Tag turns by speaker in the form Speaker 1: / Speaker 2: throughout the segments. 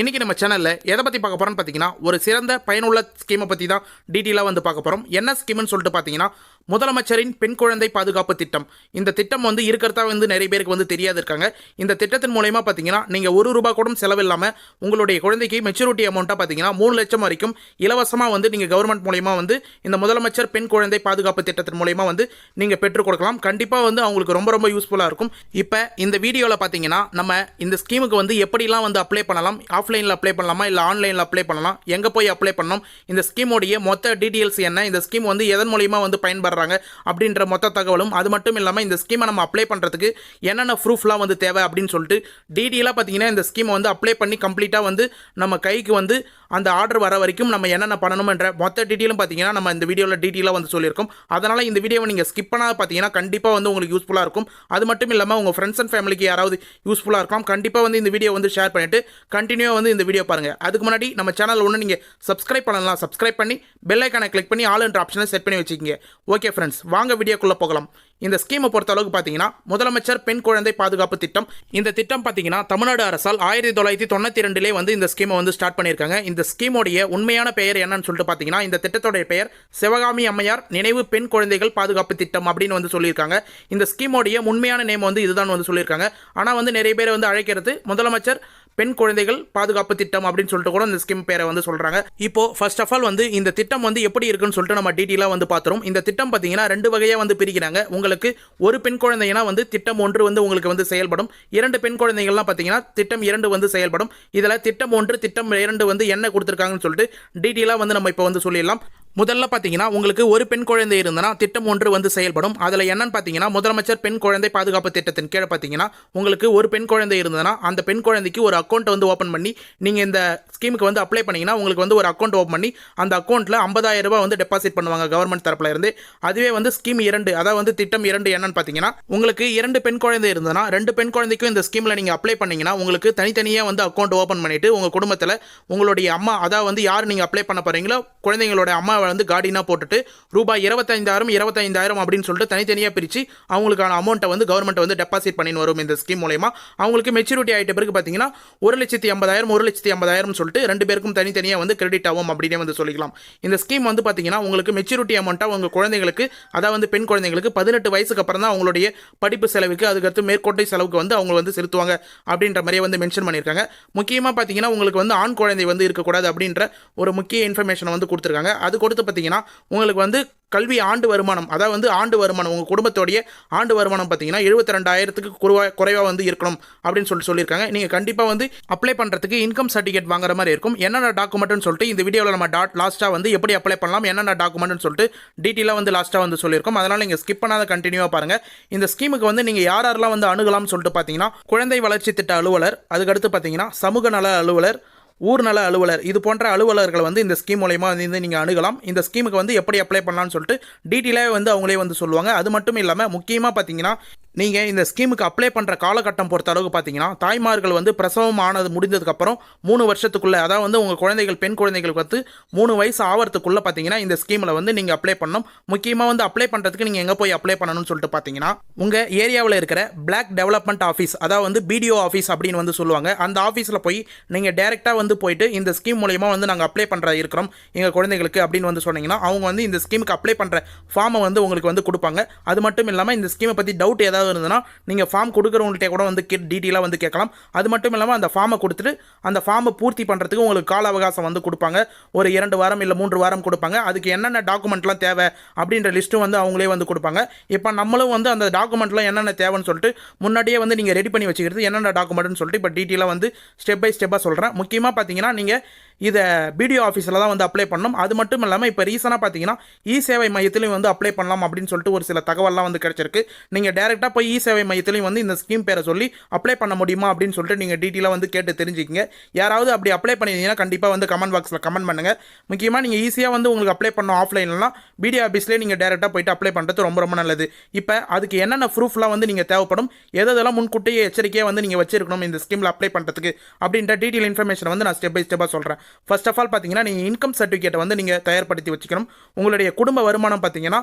Speaker 1: இன்றைக்கி நம்ம சேனலில் எதை பற்றி பார்க்க போகிறோம்னு பார்த்தீங்கன்னா ஒரு சிறந்த பயனுள்ள ஸ்கீமை பற்றி தான் டீட்டெயிலாக வந்து பார்க்க போகிறோம் என்ன ஸ்கீம்னு சொல்லிட்டு பார்த்தீங்கன்னா முதலமைச்சரின் பெண் குழந்தை பாதுகாப்பு திட்டம். இந்த திட்டம் வந்து இருக்கிறதா வந்து நிறைய பேருக்கு வந்து தெரியாது இருக்காங்க. இந்த திட்டத்தின் மூலயமா பார்த்தீங்கன்னா நீங்கள் ஒரு ரூபா கூட செலவில்லாமல் உங்களுடைய குழந்தைக்கு மெச்சூரிட்டி அமௌண்ட்டாக பார்த்தீங்கன்னா மூணு லட்சம் வரைக்கும் இலவசமாக வந்து நீங்கள் கவர்மெண்ட் மூலயமா வந்து இந்த முதலமைச்சர் பெண் குழந்தை பாதுகாப்பு திட்டத்தின் மூலயமா வந்து நீங்கள் பெற்றுக் கொடுக்கலாம். கண்டிப்பாக வந்து அவங்களுக்கு ரொம்ப ரொம்ப யூஸ்ஃபுல்லாக இருக்கும். இப்போ இந்த வீடியோவில் பார்த்தீங்கன்னா நம்ம இந்த ஸ்கீமுக்கு வந்து எப்படிலாம் வந்து அப்ளை பண்ணலாம்? ஆஃப்லைனில் அப்ளை பண்ணலாமா? இல்லை ஆன்லைனில் அப்ளை பண்ணலாம்? எங்கே போய் அப்ளை பண்ணணும்? இந்த ஸ்கீமோடைய மொத்த டீட்டெயில்ஸ் என்ன? இந்த ஸ்கீம் வந்து எதன் மூலியமாக வந்து பயன்படுறாங்க? அப்படின்ற மொத்த தகவலும் அது மட்டும் இல்லாமல் இந்த ஸ்கீமை நம்ம அப்ளை பண்ணுறதுக்கு என்னென்ன ப்ரூஃப்லாம் வந்து தேவை அப்படின்னு சொல்லிட்டு டீட்டெயிலாக பார்த்தீங்கன்னா இந்த ஸ்கீமை வந்து அப்ளை பண்ணி கம்ப்ளீட்டாக வந்து நம்ம கைக்கு வந்து அந்த ஆர்டர் வர வரைக்கும் நம்ம என்னென்ன பண்ணணுமென்ற மொத்த டீட்டெயிலும் பார்த்தீங்கன்னா நம்ம இந்த வீடியோவில் டீட்டெயிலாக வந்து சொல்லியிருக்கோம். அதனால் இந்த வீடியோவை நீங்கள் ஸ்கிப் பண்ணால் பார்த்தீங்கன்னா கண்டிப்பாக வந்து உங்களுக்கு யூஸ்ஃபுல்லாக இருக்கும். அது மட்டும் இல்லாமல் உங்கள் ஃப்ரெண்ட்ஸ் அண்ட் ஃபேமிலிக்கு யாராவது யூஸ்ஃபுல்லாக இருக்கலாம். கண்டிப்பாக வந்து இந்த வீடியோ வந்து ஷேர் பண்ணிவிட்டு கண்டினியூ வந்து இந்த வீடியோ பாருங்கள் அதுக்கு முன்னாடி நம்ம சேனல் ஒன்று நீங்கள் சப்ஸ்கிரைப் பண்ணலாம் சப்ஸ்கிரைப் பண்ணி பெல் ஐக்கானை கிளிக் பண்ணி ஆல் என்ற ஆப்ஷனை செட் பண்ணி வச்சுக்கிங்க. ஓகே ஃப்ரெண்ட்ஸ் வாங்க வீடியோக்குள்ளே போகலாம். இந்த ஸ்கீமை பொறுத்த அளவுக்கு பார்த்தீங்கன்னா முதலமைச்சர் பெண் குழந்தை பாதுகாப்பு திட்டம். இந்த திட்டம் பார்த்தீங்கன்னா தமிழ்நாடு அரசால் ஆயிரத்தி தொள்ளாயிரத்தி தொண்ணூற்றி ரெண்டுலேயே வந்து இந்த ஸ்கீமை வந்து ஸ்டார்ட் பண்ணியிருக்காங்க. இந்த ஸ்கீமோடைய உண்மையான பெயர் என்னன்னு சொல்லிட்டு பார்த்தீங்கன்னா இந்த திட்டத்தோடைய பெயர் சிவகாமி அம்மையார் நினைவு பெண் குழந்தைகள் பாதுகாப்பு திட்டம் அப்படின்னு வந்து சொல்லியிருக்காங்க. இந்த ஸ்கீமோடைய உண்மையான நேம் வந்து இதுதான் வந்து சொல்லியிருக்காங்க. ஆனால் வந்து நிறைய பேர் வந்து அழைக்கிறது முதலமைச்சர் பெண் குழந்தைகள் பாதுகாப்பு திட்டம் அப்படின்னு சொல்லிட்டு கூட இந்த ஸ்கீம் பேரை வந்து சொல்கிறாங்க இப்போ ஃபர்ஸ்ட் ஆஃப் ஆல் வந்து இந்த திட்டம் வந்து எப்படி இருக்குன்னு சொல்லிட்டு நம்ம டீட்டெயிலாக வந்து பார்த்துரும் இந்த திட்டம் பார்த்தீங்கன்னா ரெண்டு வகையாக வந்து பிரிக்கிறாங்க. உங்களுக்கு ஒரு பெண் குழந்தைனா வந்து திட்டம் ஒன்று வந்து உங்களுக்கு வந்து செயல்படும். இரண்டு பெண் குழந்தைகள்லாம் பார்த்தீங்கன்னா திட்டம் இரண்டு வந்து செயல்படும். இதில் திட்டம் ஒன்று திட்டம் இரண்டு வந்து என்ன கொடுத்துருக்காங்கன்னு சொல்லிட்டு டீட்டெயிலாக வந்து நம்ம இப்போ வந்து சொல்லிடலாம். முதல்ல பார்த்தீங்கன்னா உங்களுக்கு ஒரு பெண் குழந்தை இருந்தனா திட்டம் ஒன்று வந்து செயல்படும். அதில் என்னன்னு பார்த்தீங்கன்னா முதலமைச்சர் பெண் குழந்தை பாதுகாப்பு திட்டத்தின் கீழே பார்த்தீங்கன்னா உங்களுக்கு ஒரு பெண் குழந்தை இருந்ததுன்னா அந்த பெண் குழந்தைக்கு ஒரு அக்கௌண்ட் வந்து ஓப்பன் பண்ணி நீங்கள் இந்த ஸ்கீமுக்கு வந்து அப்ளை பண்ணீங்கன்னா உங்களுக்கு வந்து ஒரு அக்கௌண்ட் ஓப்பன் பண்ணி அந்த அக்கௌண்ட்டில் ஐம்பதாயிரம் ரூபாய் வந்து டெபாசிட் பண்ணுவாங்க கவர்மெண்ட் தரப்பில் இருந்து. அதுவே வந்து ஸ்கீம் இரண்டு அதாவது வந்து திட்டம் இரண்டு என்னன்னு பார்த்தீங்கன்னா உங்களுக்கு இரண்டு பெண் குழந்தை இருந்ததுன்னா ரெண்டு பெண் குழந்தைக்கும் இந்த ஸ்கீமில் நீங்கள் அப்ளை பண்ணீங்கன்னா உங்களுக்கு தனித்தனியாக வந்து அக்கௌண்ட் ஓப்பன் பண்ணிவிட்டு உங்கள் குடும்பத்தில் உங்களுடைய அம்மா அதாவது வந்து யார் நீங்கள் அப்ளை பண்ண போகிறீங்களோ குழந்தைங்களோட அம்மா வந்து கார்டினாக போட்டுட்டு ரூபாய் இருபத்தைந்தாயிரம் இருபத்தைந்தாயிரம் அப்படின்னு சொல்லிட்டு தனித்தனியாக பிரித்து அவங்களுக்கான அமௌண்ட்டை வந்து கவர்மெண்ட் வந்து டெபாசிட் பண்ணின்னு வரும் இந்த ஸ்கீம் மூலயமா. அவங்களுக்கு மெச்சூரிட்டி ஆகிட்ட பிறகு பார்த்தீங்கன்னா ஒரு லட்சத்தி ஐம்பதாயிரம் ஒரு லட்சத்தி ஐம்பதாயிரம் சொல்லிட்டு ரெண்டு பேருக்கும் தனித்தனியாக வந்து கிரெடிட் ஆகும் அப்படின்னே வந்து சொல்லிக்கலாம். இந்த ஸ்கீம் வந்து பார்த்தீங்கன்னா உங்களுக்கு மெச்சூரிட்டி அமௌண்ட்டாக உங்கள் குழந்தைங்களுக்கு அதாவது வந்து பெண் குழந்தைங்களுக்கு பதினெட்டு வயசுக்கு அப்புறம் தான் அவங்களுடைய படிப்பு செலவுக்கு அதுக்கடுத்து மேற்கோட்டை செலவுக்கு வந்து அவங்க வந்து செலுத்துவாங்க அப்படின்ற மாதிரியே வந்து மென்ஷன் பண்ணியிருக்காங்க. முக்கியமாக பார்த்தீங்கன்னா உங்களுக்கு வந்து ஆண் குழந்தை வந்து இருக்கக்கூடாது அப்படின்ற ஒரு முக்கிய இன்ஃபர்மேஷனை வந்து கொடுத்துருக்காங்க. அது கொடுத்து பார்த்தீங்கன்னா உங்களுக்கு வந்து கல்வி ஆண்டு வருமானம் அதாவது வந்து ஆண்டு வருமானம் உங்கள் குடும்பத்தோடைய ஆண்டு வருமானம் பார்த்தீங்கன்னா எழுபத்தி ரெண்டாயிரத்துக்கு குறைவா குறைவாக வந்து இருக்கணும் அப்படின்னு சொல்லிட்டு சொல்லியிருக்காங்க. நீங்கள் கண்டிப்பாக வந்து அப்ளை பண்ணுறதுக்கு இன்கம் சர்டிஃபிகேட் வாங்குற மாதிரி இருக்கும். என்னென்ன டாக்குமெண்ட்னு சொல்லிட்டு இந்த வீடியோவில் நம்ம டாட் லாஸ்ட்டாக வந்து எப்படி அப்ளை பண்ணலாம் என்னென்ன டாக்குமெண்ட்னு சொல்லிட்டு டீட்டெயிலாக வந்து லாஸ்ட்டாக வந்து சொல்லியிருக்கோம். அதனால் நீங்கள் ஸ்கிப் பண்ணாத கண்டினியூவாக பாருங்கள் இந்த ஸ்கீமுக்கு வந்து நீங்கள் யார் யாரெல்லாம் வந்து அணுகலாம்னு சொல்லிட்டு பார்த்தீங்கன்னா குழந்தை வளர்ச்சி திட்ட அலுவலர் அதுக்கடுத்து பார்த்தீங்கன்னா சமூக நல அலுவலர் ஊர்நல அலுவலர் இது போன்ற அலுவலர்களை வந்து இந்த ஸ்கீம் மூலயமா வந்து நீங்கள் அணுகலாம். இந்த ஸ்கீமுக்கு வந்து எப்படி அப்ளை பண்ணலாம்னு சொல்லிட்டு டீட்டெயிலாக வந்து அவங்களே வந்து சொல்லுவாங்க. அது மட்டும் இல்லாமல் முக்கியமாக பார்த்தீங்கன்னா நீங்கள் இந்த ஸ்கீமுக்கு அப்ளை பண்ணுற காலகட்டம் பொறுத்த அளவுக்கு பார்த்தீங்கன்னா தாய்மார்கள் வந்து பிரசவம் ஆனது முடிந்ததுக்கப்புறம் மூணு வருஷத்துக்குள்ளே அதாவது வந்து உங்கள் குழந்தைகள் பெண் குழந்தைகளுக்கு வந்து மூணு வயசு ஆகிறதுக்குள்ளே பார்த்தீங்கன்னா இந்த ஸ்கீமில் வந்து நீங்கள் அப்ளை பண்ணணும். முக்கியமாக வந்து அப்ளை பண்ணுறதுக்கு நீங்கள் எங்கே போய் அப்ளை பண்ணணும்னு சொல்லிட்டு பார்த்தீங்கன்னா உங்கள் ஏரியாவில் இருக்கிற பிளாக் டெவலப்மெண்ட் ஆஃபீஸ் அதாவது வந்து பிடிஓ ஆஃபீஸ் அப்படின்னு வந்து சொல்லுவாங்க. அந்த ஆஃபீஸில் போய் நீங்கள் டேரெக்டாக வந்து போயிட்டு இந்த ஸ்கீம் மூலயமா வந்து நாங்கள் அப்ளை பண்ணுற இருக்கிறோம் எங்கள் குழந்தைகளுக்கு அப்படின்னு வந்து சொன்னீங்கன்னா அவங்க வந்து இந்த ஸ்கீமுக்கு அப்ளை பண்ணுற ஃபார்மை வந்து உங்களுக்கு வந்து கொடுப்பாங்க. அது மட்டும் இல்லாமல் இந்த ஸ்கீமை பற்றி டவுட் ஏதாவது இருந்ததுன்னா நீங்கள் ஃபார்ம் கொடுக்குறவங்கள்ட்ட கூட வந்து கே டீட்டெயிலாக வந்து கேட்கலாம். அது மட்டும் இல்லாமல் அந்த ஃபார்மை கொடுத்துட்டு அந்த ஃபார்மை பூர்த்தி பண்ணுறதுக்கு உங்களுக்கு கால அவகாசம் வந்து கொடுப்பாங்க. ஒரு இரண்டு வாரம் இல்லை மூன்று வாரம் கொடுப்பாங்க. அதுக்கு என்னென்ன டாக்குமெண்ட்லாம் தேவை அப்படின்ற லிஸ்ட்டும் வந்து அவங்களே வந்து கொடுப்பாங்க. இப்போ நம்மளும் வந்து அந்த டாக்குமெண்ட்லாம் என்னென்ன தேவைன்னு சொல்லிட்டு முன்னாடியே வந்து நீங்கள் ரெடி பண்ணி வச்சுக்கிறது என்னென்ன டாக்குமெண்ட்னு சொல்லிட்டு இப்போ டீட்டெயிலாக வந்து ஸ்டெப் பை ஸ்டெப்பாக சொல்கிறேன் முக்கியமாக பார்த்தீங்கன்னா நீங்கள் இதை பிடிஓ ஆஃபீஸில் தான் வந்து அப்ளை பண்ணணும். அது மட்டும் இல்லாமல் இப்போ ரீசனாக பார்த்தீங்கன்னா இ சேவை மையத்திலையும் வந்து அப்ளை பண்ணலாம் அப்படின்னு சொல்லிட்டு ஒரு சில தகவல்லாம் வந்து கிடச்சிருக்கு. நீங்கள் டேரெக்டாக போய் இ சேவை மையத்திலையும் வந்து இந்த ஸ்கீம் பேரை சொல்லி அப்ளை பண்ண முடியுமா அப்படின்னு சொல்லிட்டு நீங்கள் டீட்டெயிலாக வந்து கேட்டு தெரிஞ்சுக்கிங்க. யாராவது அப்படி அப்ளை பண்ணியிருந்தீங்கன்னா கண்டிப்பாக வந்து கமெண்ட் பாக்ஸில் கமெண்ட் பண்ணுங்கள் முக்கியமாக நீங்கள் ஈஸியாக வந்து உங்களுக்கு அப்ளை பண்ணோம் ஆஃப்லைன்லாம் பிடிஓ ஆஃபீஸ்லேயே நீங்கள் டேரெக்டாக போயிட்டு அப்ளை பண்ணுறது ரொம்ப ரொம்ப நல்லது. இப்போ அதுக்கு என்னென்ன ப்ரூஃப்லாம் வந்து நீங்கள் தேவைப்படும் எதெல்லாம் முன்கூட்டியே எச்சரிக்கையாக வந்து நீங்கள் வச்சிருக்கணும் இந்த ஸ்கீமில் அப்ளை பண்ணுறதுக்கு அப்படின்ற டீட்டெயில் இன்ஃபர்மேஷன் வந்து நான் ஸ்டெப் பை ஸ்டெப்பாக சொல்கிறேன் ஃபர்ஸ்ட் ஆஃப் ஆல் பார்த்தீங்கன்னா நீங்கள் இன்கம் சர்டிஃபிகேட்டை வந்து நீங்கள் தயார்படுத்தி வச்சுக்கணும். உங்களுடைய குடும்ப வருமானம் பார்த்தீங்கன்னா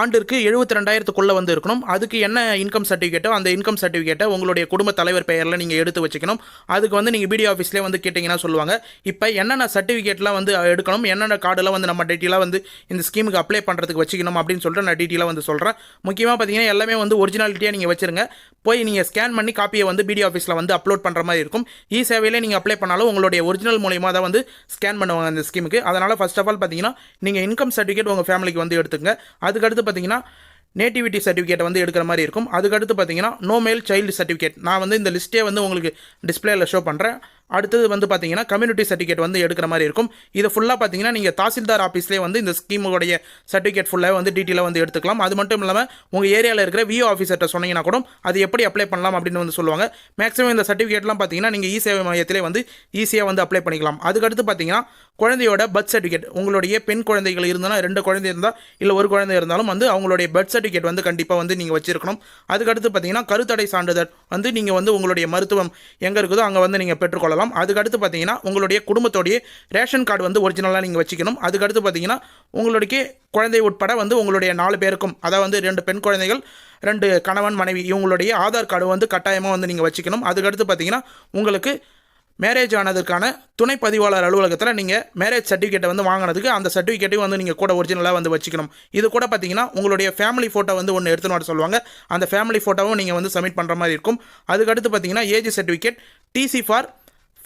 Speaker 1: ஆண்டிற்கு எழுபத்தி ரெண்டாயிரத்துக்குள்ளே வந்து இருக்கணும். அதுக்கு என்ன இன்கம் சர்டிஃபிகேட்டோ அந்த இன்கம் சர்டிஃபிகேட்டை உங்களுடைய குடும்ப தலைவர் பெயரில் நீங்கள் எடுத்து வச்சுக்கணும். அதுக்கு வந்து நீங்கள் பிடிஓ ஆஃபீஸ்லேயே வந்து கேட்டிங்கன்னா சொல்லுவாங்க. இப்போ என்னென்ன சர்டிஃபிகேட்லாம் வந்து எடுக்கணும் என்னென்ன கார்டெல்லாம் வந்து நம்ம டீட்டெயிலாக வந்து இந்த ஸ்கீமுக்கு அப்ளை பண்ணுறதுக்கு வச்சுக்கணும் அப்படின்னு சொல்லிட்டு நான் டீட்டெயிலாக வந்து சொல்கிறேன் முக்கியமாக பார்த்தீங்கன்னா எல்லாமே வந்து ஒரிஜினாலிட்டியாக நீங்கள் வச்சிருங்க. போய் நீங்கள் ஸ்கேன் பண்ணி காப்பியை வந்து பிடிஓ ஆஃபீஸில் வந்து அப்லோட் பண்ணுற மாதிரி இருக்கும். இ சேவையிலே நீங்கள் அப்ளை பண்ணாலும் உங்களுடைய ஒரிஜினல் மூலியமாக தான் வந்து ஸ்கேன் பண்ணுவாங்க அந்த ஸ்கீமுக்கு அதனால் ஃபர்ஸ்ட் ஆஃப் ஆல் பார்த்தீங்கன்னா நீங்கள் இன்கம் சர்டிஃபிகேட் உங்கள் ஃபேமிலிக்கு வந்து எடுத்துங்க அதுக்கடுத்து பார்த்தீங்கன்னா நேட்டிவிட்டி சர்டிஃபிகேட்டை வந்து எடுக்கிற மாதிரி இருக்கும். அதுக்கடுத்து பார்த்தீங்கன்னா நோ மேல் சைல்டு சர்டிஃபிகேட் நான் வந்து இந்த லிஸ்ட்டே வந்து உங்களுக்கு டிஸ்பிளேயில் ஷோ பண்ணுறேன் அடுத்தது வந்து பார்த்தீங்கன்னா கம்யூனிட்டி சர்டிஃபிகேட் வந்து எடுக்கிற மாதிரி இருக்கும். இது ஃபுல்லாக பார்த்தீங்கன்னா நீங்கள் தாசில்தார் ஆஃபீஸ்லேயே வந்து இந்த ஸ்கீமுடைய சர்டிஃபிகேட் ஃபுல்லாக வந்து டீட்டெயிலாக வந்து எடுத்துக்கலாம். அது மட்டும் இல்லாமல் உங்கள் ஏரியாவில் இருக்கிற விஓ ஆஃபீஸர்கிட்ட சொன்னீங்கன்னா கூட அது எப்படி அப்ளை பண்ணலாம் அப்படின்னு வந்து சொல்லுவாங்க. மேக்ஸிமம் இந்த சர்டிஃபிகேட்லாம் பார்த்தீங்கன்னா நீங்கள் இ சேவை மையத்திலே வந்து ஈஸியாக வந்து அப்ளை பண்ணிக்கலாம். அதுக்கடுத்து பார்த்தீங்கன்னா குழந்தையோட பர்த் சர்டிஃபிகேட் உங்களுடைய பெண் குழந்தைகள் இருந்தாலும் ரெண்டு குழந்தை இருந்தால் இல்லை ஒரு குழந்தை இருந்தாலும் வந்து அவங்களுடைய பர்த் சர்டிஃபிகேட் வந்து கண்டிப்பாக வந்து நீங்கள் வச்சிருக்கணும். அதுக்கடுத்து பார்த்தீங்கன்னா கருத்தடை சான்றிதழ் வந்து நீங்கள் வந்து உங்களுடைய மருத்துவம் எங்கே இருக்குதோ அங்கே வந்து நீங்கள் பெற்றுக்கொள்ளலாம். அதுக்கடுத்து பார்த்தீங்கன்னா உங்களுடைய குடும்பத்தோடைய ரேஷன் கார்டு வந்து ஒரிஜினலாக நீங்கள் வச்சுக்கணும். அதுக்கடுத்து பார்த்தீங்கன்னா உங்களுடைய குழந்தை உட்பட வந்து உங்களுடைய நாலு பேருக்கும் அதாவது வந்து ரெண்டு பெண் குழந்தைகள் ரெண்டு கணவன் மனைவி இவங்களுடைய ஆதார் கார்டு வந்து கட்டாயமாக வந்து நீங்கள் வச்சுக்கணும். அதுக்கடுத்து பார்த்தீங்கன்னா உங்களுக்கு மேரேஜ் ஆனதுக்கான துணை பதிவாளர் அலுவலகத்தில் நீங்கள் மேரேஜ் சர்டிஃபிகேட்டை வந்து வாங்கினதுக்கு அந்த சர்டிஃபிகேட்டையும் வந்து நீங்கள் கூட ஒரிஜினலாக வந்து வச்சுக்கணும். இது கூட பார்த்தீங்கன்னா உங்களுடைய ஃபேமிலி ஃபோட்டோ வந்து ஒன்று எடுத்துன்னு வர சொல்லுவாங்க. அந்த ஃபேமிலி ஃபோட்டோவும் நீங்கள் வந்து சப்மிட் பண்ணுற மாதிரி இருக்கும். அதுக்கடுத்து பார்த்தீங்கன்னா age certificate TC for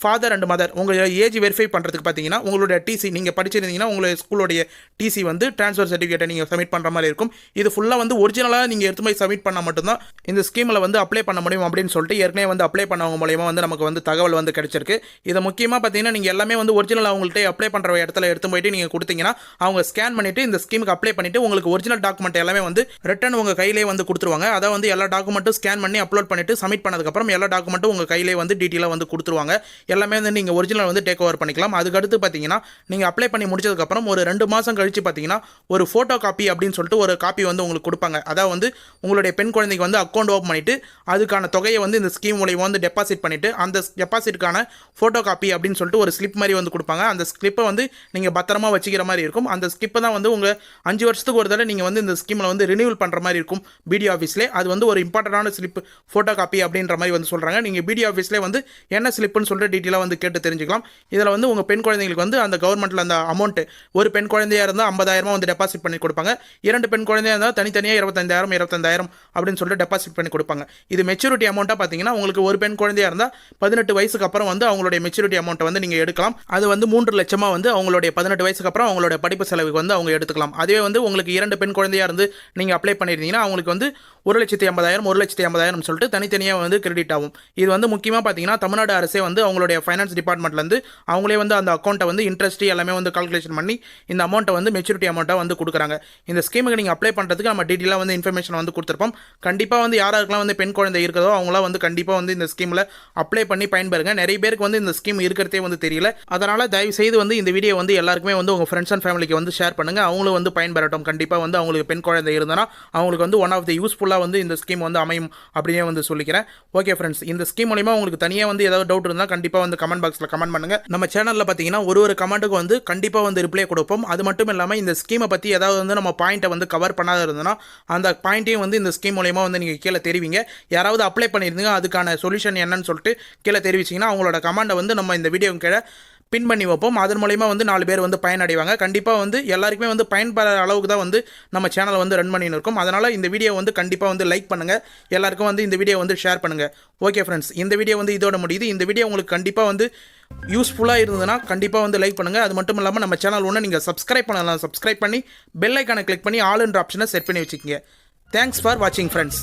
Speaker 1: father and mother உங்களுடைய ஏஜ் வெரிஃபை பண்ணுறதுக்கு பார்த்தீங்கன்னா உங்களுடைய டிசி நீங்கள் படிச்சிருந்தீங்கன்னா உங்களுடைய ஸ்கூலுடைய டிசி வந்து ட்ரான்ஸ்ஃபர் சர்டிஃபிகேட்டை நீங்கள் சப்மிட் பண்ணுற மாதிரி இருக்கும். இது ஃபுல்லாக வந்து ஒரிஜினலாக நீங்கள் எடுத்து போய் சப்மிட் பண்ணால் மட்டும்தான் இந்த ஸ்கீமில் வந்து அப்ளை பண்ண முடியும் அப்படின்னு சொல்லிட்டு ஏற்கனவே வந்து அப்ளை பண்ணவங்க மூலியமாக வந்து நமக்கு வந்து தகவல் வந்து கிடச்சிருக்கு. இதை முக்கியமாக பார்த்தீங்கன்னா நீங்கள் எல்லாமே வந்து ஒரிஜினல் அவங்கள்ட்ட அப்ளை பண்ணுற இடத்துல எடுத்து போயிட்டு நீங்கள் கொடுத்தீங்கன்னா அவங்க ஸ்கேன் பண்ணிவிட்டு இந்த ஸ்கீமுக்கு அப்ளை பண்ணிவிட்டு உங்களுக்கு ஒரிஜினல் டாக்குமெண்ட் எல்லாமே வந்து ரிட்டன் உங்கள் கையிலே வந்து கொடுத்துருவாங்க. அதை வந்து எல்லா டாக்குமெண்ட்டும் ஸ்கேன் பண்ணி அப்லோட் பண்ணிவிட்டு சப்மிட் பண்ணதுக்கப்புறம் எல்லா டாக்குமெண்ட்டும் உங்கள் கையிலே வந்து டீட்டெயிலாக வந்து கொடுத்துருவாங்க. எல்லாமே வந்து நீங்கள் ஒரிஜினல் வந்து டேக் ஓவர் பண்ணிக்கலாம். அதுக்கடுத்து பார்த்தீங்கன்னா நீங்கள் அப்ளை பண்ணி முடிச்சதுக்கப்புறம் ஒரு ரெண்டு மாதம் கழித்து பார்த்தீங்கன்னா ஒரு ஃபோட்டோ காப்பி அப்படின்னு சொல்லிட்டு ஒரு காப்பி வந்து உங்களுக்கு கொடுப்பாங்க. அதாவது வந்து உங்களுடைய பெண் குழந்தைக்கு வந்து அக்கௌண்ட் ஓப்பன் பண்ணிவிட்டு அதுக்கான தொகையை வந்து இந்த ஸ்கீம் மூலியமாக வந்து டெபாசிட் பண்ணிவிட்டு அந்த டெபாசிட்டுக்கான ஃபோட்டோ காப்பி அப்படின்னு சொல்லிட்டு ஒரு ஸ்லிப் மாதிரி வந்து கொடுப்பாங்க. அந்த ஸ்லிப்பை வந்து நீங்கள் பத்திரமா வச்சுக்கிற மாதிரி இருக்கும். அந்த ஸ்லிப்பை தான் வந்து உங்கள் அஞ்சு வருஷத்துக்கு ஒரு தடவை நீங்கள் வந்து இந்த ஸ்கீமில் வந்து ரினியூவல் பண்ணுற மாதிரி இருக்கும் பிடி ஆஃபீஸ்லேயே அது வந்து ஒரு இம்பார்ட்டண்டான ஸ்லிப் ஃபோட்டோ காப்பி அப்படின்ற மாதிரி வந்து சொல்கிறாங்க நீங்கள் பிடி ஆஃபீஸ்லேயே வந்து என்ன ஸ்லிப்புன்னு சொல்லிட்டு டீட்டெயிலாக வந்து கேட்டு தெரிஞ்சுக்கலாம். இதில் வந்து உங்கள் பெண் குழந்தைங்களுக்கு வந்து அந்த கவர்மெண்ட்டில் அந்த அமௌண்ட் ஒரு பெண் குழந்தையாக இருந்தால் ஐம்பதாயிரமா வந்து டெபாசிட் பண்ணி கொடுப்பாங்க. இரண்டு பெண் குழந்தையாக இருந்தால் தனித்தனியாக இருபத்தஞ்சாயிரம் இருபத்தஞ்சாயிரம் அப்படின்னு சொல்லிட்டு டெபாசிட் பண்ணி கொடுப்பாங்க. இது மெச்சூரிட்டி அமௌண்ட்டாக பார்த்தீங்கன்னா உங்களுக்கு ஒரு பெண் குழந்தையாக இருந்தால் பதினெட்டு வயசுக்கு அப்புறம் வந்து அவங்களுடைய மெச்சூரிட்டி அமௌண்ட்டை வந்து நீங்கள் எடுக்கலாம். அது வந்து மூன்று லட்சமாக வந்து அவங்களுடைய பதினெட்டு வயசுக்கு அப்புறம் அவங்களுடைய படிப்பு செலவுக்கு வந்து அவங்க எடுத்துக்கலாம். அதுவே வந்து உங்களுக்கு இரண்டு பெண் குழந்தையாக இருந்து நீங்கள் அப்ளை பண்ணியிருந்தீங்கன்னா அவங்களுக்கு வந்து ஒரு லட்சத்தி ஐம்பதாயிரம் ஒரு லட்சத்தி ஐம்பதாயிரம் சொல்லிட்டு தனித்தனியாக வந்து கிரெடிட் ஆகும். இது வந்து முக்கியமாக பார்த்தீங்கன்னா தமிழ்நாடு அரசே வந்து அவங்களோட அவங்களுடைய ஃபைனான்ஸ் டிபார்ட்மெண்ட்லேருந்து அவங்களே வந்து அந்த அக்கௌண்ட்டை வந்து இன்ட்ரெஸ்ட்டு எல்லாமே வந்து கால்குலேஷன் பண்ணி இந்த அமௌண்ட்டை வந்து மெச்சூரிட்டி அமௌண்ட்டாக வந்து கொடுக்குறாங்க. இந்த ஸ்கீமுக்கு நீங்கள் அப்ளை பண்ணுறதுக்கு நம்ம டீட்டெயிலாக வந்து இன்ஃபர்மேஷன் வந்து கொடுத்துருப்போம். கண்டிப்பாக வந்து யாராருக்கெல்லாம் வந்து பெண் குழந்தை இருக்கிறதோ அவங்களாம் வந்து கண்டிப்பாக வந்து இந்த ஸ்கீமில் அப்ளை பண்ணி பயன்பெறுங்க. நிறைய பேருக்கு வந்து இந்த ஸ்கீம் இருக்கிறதே வந்து தெரியல. அதனால் தயவு செய்து வந்து இந்த வீடியோ வந்து எல்லாருக்குமே வந்து உங்கள் ஃப்ரெண்ட்ஸ் அண்ட் ஃபேமிலிக்கு வந்து ஷேர் பண்ணுங்கள் அவங்களும் வந்து பயன்பெறட்டும். கண்டிப்பாக வந்து அவங்களுக்கு பெண் குழந்தை இருந்தனா அவங்களுக்கு வந்து ஒன் ஆஃப் த யூஸ்ஃபுல்லாக வந்து இந்த ஸ்கீம் வந்து அமையும் அப்படின்னே வந்து சொல்லிக்கிறேன். ஓகே ஃப்ரெண்ட்ஸ் இந்த ஸ்கீம் மூலிமா உங்களுக்கு தனியாக வந்து ஏதாவது டவுட் இருந்தால் கண்டிப்பாக வந்து கமெண்ட் பாக்ஸில் கமெண்ட் பண்ணுங்கள் நம்ம சேனலில் பார்த்தீங்கன்னா ஒரு ஒரு கமெண்ட்டுக்கு வந்து கண்டிப்பாக வந்து ரிப்ளை கொடுப்போம். அது மட்டும் இல்லாமல் இந்த ஸ்கீமை பற்றி ஏதாவது வந்து நம்ம பாயிண்ட்டை வந்து கவர் பண்ணாத இருந்ததுன்னா அந்த பாயிண்ட்டையும் வந்து இந்த ஸ்கீம் மூலயமா வந்து நீங்கள் கீழே தெரிவிங்க. யாராவது அப்ளை பண்ணியிருந்தீங்க அதுக்கான சொல்யூஷன் என்னன்னு சொல்லிட்டு கீழே தெரிவிச்சிங்கன்னா அவங்களோட கமெண்டை வந்து நம்ம இந்த வீடியோ கீழே பின் பண்ணி வைப்போம். அதன் மூலயமா வந்து நாலு பேர் வந்து பயனடைவாங்க. கண்டிப்பாக வந்து எல்லாருக்குமே வந்து பயன்படுற அளவுக்கு தான் வந்து நம்ம சேனலை வந்து ரன் பண்ணின்னு இருக்கோம். அதனால் இந்த வீடியோ வந்து கண்டிப்பாக வந்து லைக் பண்ணுங்கள் எல்லாருக்கும் வந்து இந்த வீடியோ வந்து ஷேர் பண்ணுங்கள் ஓகே ஃப்ரெண்ட்ஸ் இந்த வீடியோ வந்து இதோட முடியுது. இந்த வீடியோ உங்களுக்கு கண்டிப்பாக வந்து யூஸ்ஃபுல்லாக இருந்ததுன்னா கண்டிப்பாக வந்து லைக் பண்ணுங்கள் அது மட்டும் இல்லாமல் நம்ம சேனல் ஒன்று நீங்கள் சப்ஸ்கிரைப் பண்ணலாம் சப்ஸ்கிரைப் பண்ணி பெல் ஐக்கானை கிளிக் பண்ணி ஆல் என்ற ஆப்ஷனை செட் பண்ணி வச்சுக்கோங்க. தேங்க்ஸ் ஃபார் வாட்சிங் ஃப்ரெண்ட்ஸ்